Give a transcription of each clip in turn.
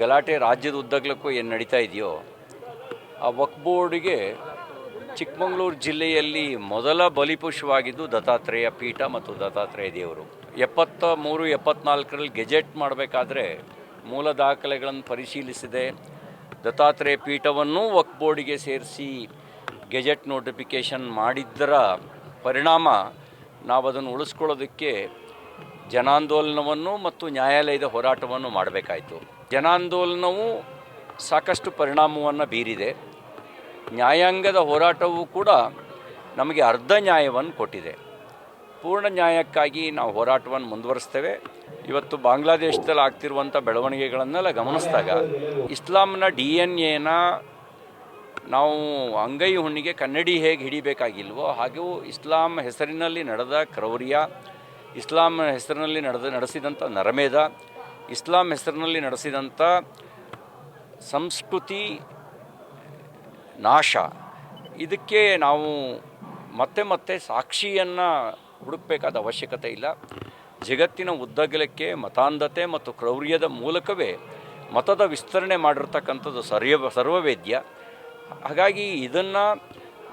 ಗಲಾಟೆ ರಾಜ್ಯದ ಉದ್ದಗಲಕ್ಕೂ ಏನು ನಡೀತಾ ಇದೆಯೋ, ಆ ವಕ್ ಬೋರ್ಡ್ಗೆ ಚಿಕ್ಕಮಗಳೂರು ಜಿಲ್ಲೆಯಲ್ಲಿ ಮೊದಲ ಬಲಿಪುಷವಾಗಿದ್ದು ದತ್ತಾತ್ರೇಯ ಪೀಠ ಮತ್ತು ದತ್ತಾತ್ರೇಯ ದೇವರು. ಎಪ್ಪತ್ತ ಮೂರು, ಎಪ್ಪತ್ನಾಲ್ಕರಲ್ಲಿ ಗೆಜೆಟ್ ಮಾಡಬೇಕಾದ್ರೆ ಮೂಲ ದಾಖಲೆಗಳನ್ನು ಪರಿಶೀಲಿಸಿದೆ. ದತ್ತಾತ್ರೇಯ ಪೀಠವನ್ನು ವಕ್ ಬೋರ್ಡಿಗೆ ಸೇರಿಸಿ ಗೆಜೆಟ್ ನೋಟಿಫಿಕೇಷನ್ ಮಾಡಿದ್ದರ ಪರಿಣಾಮ ನಾವು ಅದನ್ನು ಉಳಿಸ್ಕೊಳ್ಳೋದಕ್ಕೆ ಜನಾಂದೋಲನವನ್ನು ಮತ್ತು ನ್ಯಾಯಾಲಯದ ಹೋರಾಟವನ್ನು ಮಾಡಬೇಕಾಯಿತು. ಜನಾಂದೋಲನವು ಸಾಕಷ್ಟು ಪರಿಣಾಮವನ್ನು ಬೀರಿದೆ. ನ್ಯಾಯಾಂಗದ ಹೋರಾಟವೂ ಕೂಡ ನಮಗೆ ಅರ್ಧ ನ್ಯಾಯವನ್ನು ಕೊಟ್ಟಿದೆ. ಪೂರ್ಣ ನ್ಯಾಯಕ್ಕಾಗಿ ನಾವು ಹೋರಾಟವನ್ನು ಮುಂದುವರಿಸ್ತೇವೆ. ಇವತ್ತು ಬಾಂಗ್ಲಾದೇಶದಲ್ಲಿ ಆಗ್ತಿರುವಂಥ ಬೆಳವಣಿಗೆಗಳನ್ನೆಲ್ಲ ಗಮನಿಸಿದಾಗ ಇಸ್ಲಾಂನ ಡಿ ಎನ್ ಎನ ನಾವು ಅಂಗೈ ಹುಣ್ಣಿಗೆ ಕನ್ನಡಿ ಹೇಗೆ ಹಿಡಿಬೇಕಾಗಿಲ್ವೋ ಹಾಗೂ ಇಸ್ಲಾಂ ಹೆಸರಿನಲ್ಲಿ ನಡೆದ ಕ್ರೌರ್ಯ ಇಸ್ಲಾಂ ಹೆಸರಿನಲ್ಲಿ ನಡೆದ ನಡೆಸಿದಂಥ ನರಮೇಧ, ಇಸ್ಲಾಂ ಹೆಸರಿನಲ್ಲಿ ನಡೆಸಿದಂಥ ಸಂಸ್ಕೃತಿ ನಾಶ. ಇದಕ್ಕೆ ನಾವು ಮತ್ತೆ ಮತ್ತೆ ಸಾಕ್ಷಿಯನ್ನು ಹುಡುಕಬೇಕಾದ ಅವಶ್ಯಕತೆ ಇಲ್ಲ. ಜಗತ್ತಿನ ಉದ್ದಗಲಕ್ಕೆ ಮತಾಂಧತೆ ಮತ್ತು ಕ್ರೌರ್ಯದ ಮೂಲಕವೇ ಮತದ ವಿಸ್ತರಣೆ ಮಾಡಿರ್ತಕ್ಕಂಥದ್ದು ಸರ್ವ ಸರ್ವವೇದ್ಯ. ಹಾಗಾಗಿ ಇದನ್ನು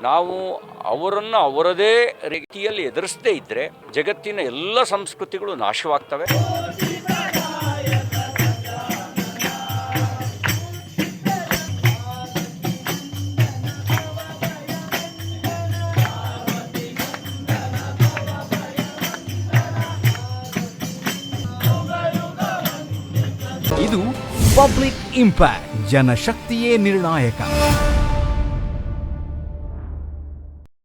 ನಾವು ಅವರನ್ನು ಅವರದೇ ರೀತಿಯಲ್ಲಿ ಎದುರಿಸದೇ ಇದ್ದರೆ ಜಗತ್ತಿನ ಎಲ್ಲ ಸಂಸ್ಕೃತಿಗಳು ನಾಶವಾಗ್ತವೆ. ಇದು ಪಬ್ಲಿಕ್ ಇಂಪ್ಯಾಕ್ಟ್, ಜನಶಕ್ತಿಯೇ ನಿರ್ಣಾಯಕ.